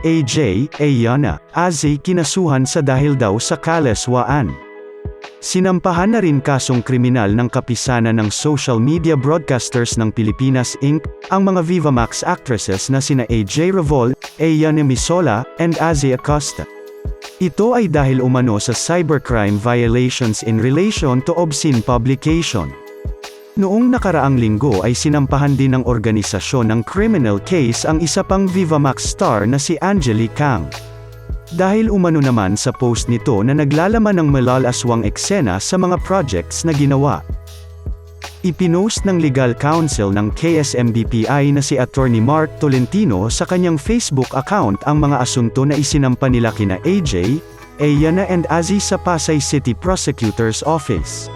AJ, Ayana, Aze kinasuhan sa dahil daw sa kaleswaan. Sinampahan na rin kasong kriminal ng kapisanan ng Social Media Broadcasters ng Pilipinas Inc., ang mga Vivamax actresses na sina AJ Revol, Ayana Misola, and Aze Acosta. Ito ay dahil umano sa cybercrime violations in relation to obscene publication. Noong nakaraang linggo ay sinampahan din ng organisasyon ng criminal case ang isa pang Vivamax star na si Angelique Kang. Dahil umano naman sa post nito na naglalaman ng malalaswang eksena sa mga projects na ginawa. Ipinost ng legal counsel ng KSMDPI na si Attorney Mark Tolentino sa kanyang Facebook account ang mga asunto na isinampa nila kina AJ, Ayana and Aziz sa Pasay City Prosecutor's Office.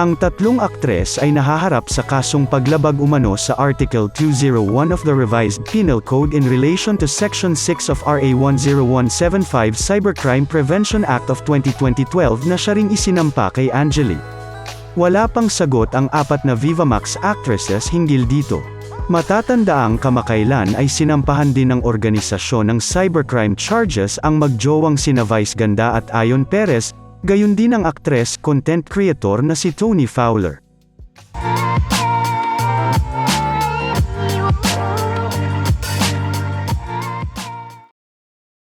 Ang tatlong aktres ay nahaharap sa kasong paglabag umano sa Article 201 of the Revised Penal Code in relation to Section 6 of RA 10175 Cybercrime Prevention Act of 2012 na siya ring isinampa kay Angeli. Wala pang sagot ang apat na Vivamax actresses hinggil dito. Matatandaang kamakailan ay sinampahan din ng organisasyon ng cybercrime charges ang magjowang sina Vice Ganda at Ayon Perez, gayon din ang aktres content creator na si Tony Fowler.